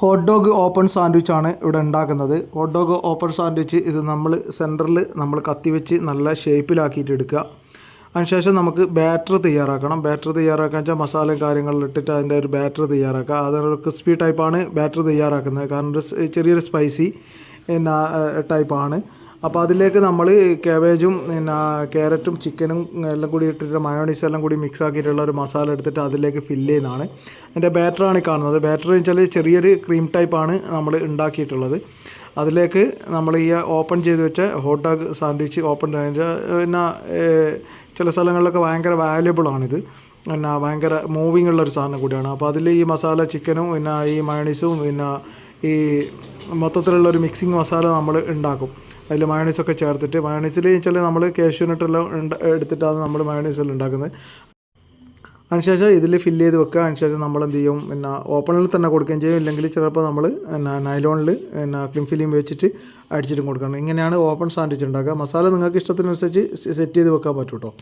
Hot dog open sandwich ആണ് ഇവിടെ ഉണ്ടാക്കുന്നത്. ഹോട്ട് ഡോഗ് ഓപ്പൺ സാൻഡ്വിച്ച് ഇത് നമ്മൾ സെന്ററിൽ നമ്മൾ കത്തി വെച്ച് നല്ല ഷേപ്പിലാക്കിയിട്ട് എടുക്കുക. അതിനുശേഷം നമുക്ക് ബാറ്റർ തയ്യാറാക്കണം. ബാറ്റർ തയ്യാറാക്കാൻ വെച്ചാൽ മസാലയും കാര്യങ്ങളും ഇട്ടിട്ട് അതിന്റെ ഒരു ബാറ്റർ തയ്യാറാക്കുക. അതൊരു ക്രിസ്പി ടൈപ്പാണ് ബാറ്റർ തയ്യാറാക്കുന്നത്. കാരണം ചെറിയൊരു സ്പൈസി ടൈപ്പാണ് അപ്പോൾ അതിലേക്ക് നമ്മൾ കാബേജും പിന്നെ ക്യാരറ്റും ചിക്കനും എല്ലാം കൂടി ഇട്ടിട്ട് മയോണീസ് എല്ലാം കൂടി മിക്സ് ആക്കിയിട്ടുള്ള ഒരു മസാല എടുത്തിട്ട് അതിലേക്ക് ഫില്ല് ചെയ്യുന്നതാണ്. എന്റെ ബാറ്ററാണ് കാണുന്നത്. ബാറ്റർ എന്ന് വെച്ചാൽ ചെറിയൊരു ക്രീം ടൈപ്പാണ് നമ്മൾ ഉണ്ടാക്കിയിട്ടുള്ളത്. അതിലേക്ക് നമ്മൾ ഈ ഓപ്പൺ ചെയ്ത് വെച്ച ഹോട്ട് ഡോഗ് സാൻഡ്വിച്ച് ഓപ്പൺ പിന്നെ ചില സ്ഥലങ്ങളിലൊക്കെ ഭയങ്കര വാല്യബിൾ ആണിത്. പിന്നെ ഭയങ്കര മൂവിങ് ഉള്ളൊരു സാധനം കൂടിയാണ്. അപ്പോൾ അതിൽ ഈ മസാല ചിക്കനും പിന്നെ ഈ മയണീസും പിന്നെ ഈ മൊത്തത്തിലുള്ള ഒരു മിക്സിങ് മസാല നമ്മൾ ഉണ്ടാക്കും. അതിൽ മയണീസൊക്കെ ചേർത്തിട്ട് മയണീസിൽ വെച്ചാൽ നമ്മൾ കാഷ്യൂനട്ടെല്ലാം എടുത്തിട്ടാണ് നമ്മൾ മയണീസിൽ ഉണ്ടാക്കുന്നത്. അതിനുശേഷം ഇതിൽ ഫില്ല് ചെയ്ത് വെക്കുക. അതിനുശേഷം നമ്മൾ എന്ത് ചെയ്യും? പിന്നെ ഓപ്പണിൽ തന്നെ കൊടുക്കുകയും ചെയ്യും. ഇല്ലെങ്കിൽ ചിലപ്പോൾ നമ്മൾ പിന്നെ നൈലോണിൽ പിന്നെ ക്ലിം ഫിലിം വെച്ചിട്ട് അടിച്ചിട്ടും കൊടുക്കണം. ഇങ്ങനെയാണ് ഓപ്പൺ സാൻഡ്വിച്ച് ഉണ്ടാക്കുക. മസാല നിങ്ങൾക്ക് ഇഷ്ടത്തിനനുസരിച്ച് സെറ്റ് ചെയ്ത് വെക്കാൻ പറ്റും കേട്ടോ